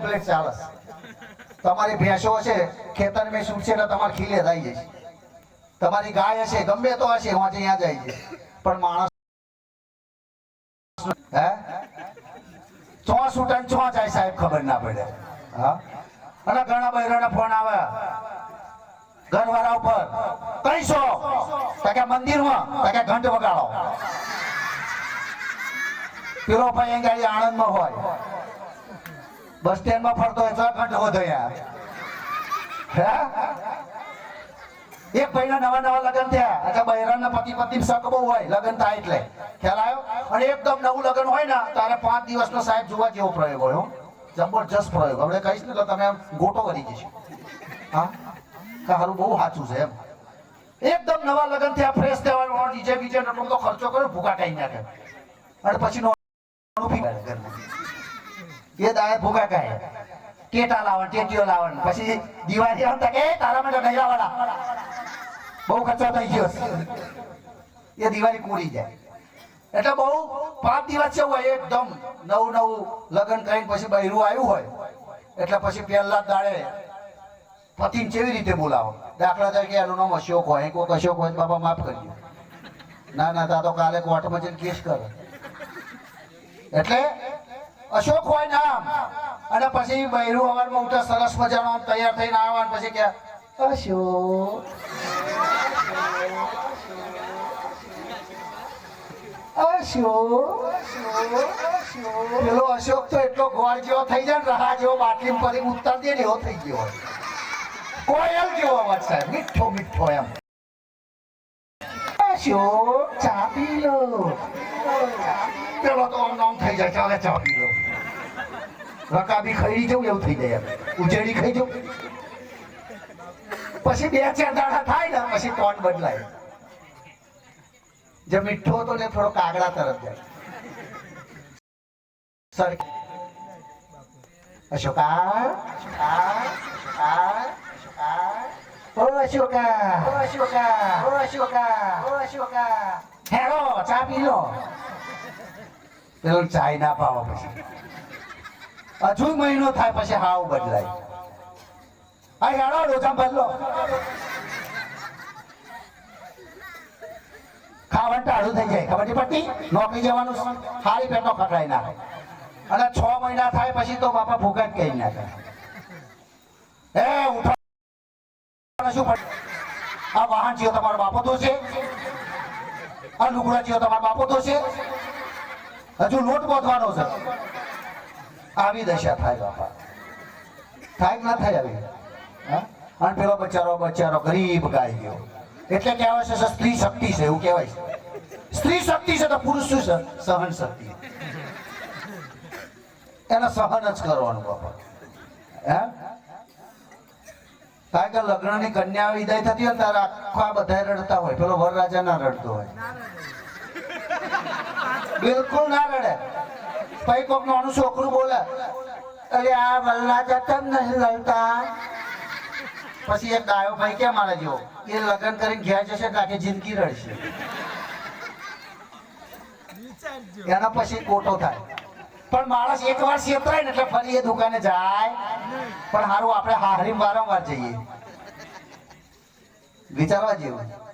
Complete ચાલે તમારી ભેંસો હશે ખેતર મેં છૂટશે એટલે તમારે ખીલે થઈ જશે તમારી ગાય હશે, ગમે તો હશે વાંચે ત્યાં જાય છે પણ માણસ હે? ચો છૂટન ચો જાય સાહેબ, ખબર ના પડે. હા? અને ઘણા બહેરોને ફોન આવે. ઘરવાળા ઉપર કઈસો છો કે, મંદિરમાં. કે, ઘંટ વગાડો. પેલો ભાઈ અહીં ગાડી આણંદમાં હોય. બસ સ્ટેન્ડમાં ફરતો હોય તો ઘંટ વધો યાર હે? એક નવા નવા લગ્ન થયા. એટલે બહેરાના પતિ પત્ની શક બહુ હોય, લગ્ન થાય એટલે. ખ્યાલ આવ્યો? અને એકદમ નવું લગ્ન હોય ને, તારે પાંચ દિવસનો સાહેબ જોવા જેવો પ્રયોગ હોય જબરજસ્ત પ્રયોગ. હવે કહીશ ને તો તમે ગોટો કરી જશો. હા? સારું બહુ સાચું છે એમ. એકદમ નવા લગ્ન થયા ફ્રેશ થયા ડીજે બીજે એટલો બધો ખર્ચો કર્યો ભૂકા કાઢી નાખે. અને પછી. એ દાય ભૂકા કાઢે. ટેટા લાવણ ટેટીઓ લાવણ પછી દિવાળી આવે કે "એ, તારા માટે નહીં વાળા બહુ ખર્ચો થઈ ગયો. એ દિવાળી પૂરી જાય. એટલે બહુ પાંચ દિવસ છે હોય એકદમ નવું નવું લગ્ન કરીને પછી બૈરું આવ્યું હોય. એટલે પછી પહેલા દાડે પતિને કેવી રીતે બોલાવો? દાખલા તરીકે એનું નામ અશોક હોય. કોઈક અશોક હોય બાપા માફ કરજો. ના ના તા તો કાલે કોર્ટમાં જઈને કેસ કરે. એટલે અશોક હોય નામ અને પછી બૈરું અવારમાં ઉતર સરસ મજાનો તૈયાર થઈને આવ્યા પછી કે, અશોક. તો એટલો ગોળ જેવો થઈ જાય ને, રહા જેવો બાટલી ફરી ઉતાર દે ને, એવો થઈ ગયો કોયલ જેવો સાહેબ? મીઠો મીઠો એમ. અશોક, ચા પી લો. પેલો તો આમ નામ થઈ જાય, ચાલે ચા પી લો રકાબી ખાઈ જવું એવું થઈ જાય. ઉજેડી ખાઈ જવું. પછી બે ચાર દાડા થાય ને, પછી ટોન બદલાય? જે મીઠો હતો ને થોડો કાગડા તરફ જાય. સર અશોકા? ઓ અશોકા! ઓ અશોકા! ઓ અશોકા! અશોકા! હેરો ચા પી લો. પેલો ચાય ના પાવો પછી. હજુ મહિનો થાય પછી હાવ બદલાય. આ હેડો રોજા બદલો. ખાવાનું ટાળું થઈ જાય. ખબર પડતી નોકરી જવાનું ખાલી પેટો ખકડાઈ નાખે. અને છ મહિના થાય પછી તો બાપા ભૂખા જ કહી નાખે. એ, ઉઠો. શું આ વાહન જીવો તમારો બાપો તો છે. આ લુગડા ચિયો તમારો બાપો તો છે? હજુ લોટ બોધવાનો છે. આવી દશા થાય બાપા. થાય કે ના થાય આવી? અને પેલો બચારો બચારો ગરીબ ગાઈ ગયો. એટલે કહેવાય છે સ્ત્રી શક્તિ છે, એવું કહેવાય છે. સ્ત્રી શક્તિ છે તો પુરુષ શું છે? સહન શક્તિ. એને સહન જ કરવાનું બાપા. હે? કારણ કે લગ્નની કન્યા વિદાય થતી હોય ને ત્યારે આખા બધા રડતા હોય. પેલો વરરાજા ના રડતો હોય. બિલકુલ ના રડે. પછી કોક નાનું છોકરું બોલે અરે આ વરરાજા કેમ નહીં લડતા પછી એક ગાયો ભાઈ કેમ મારે જેવો? એ લગ્ન કરીને ઘેર જશે આખી જિંદગી રડશે. એના પછી કોટો થાય. પણ માણસ એક વાર શેતરાય ને એટલે ફરી એ દુકાને જાય. પણ સારું આપણે હારી વારંવાર જઈએ. વિચારવા જેવું.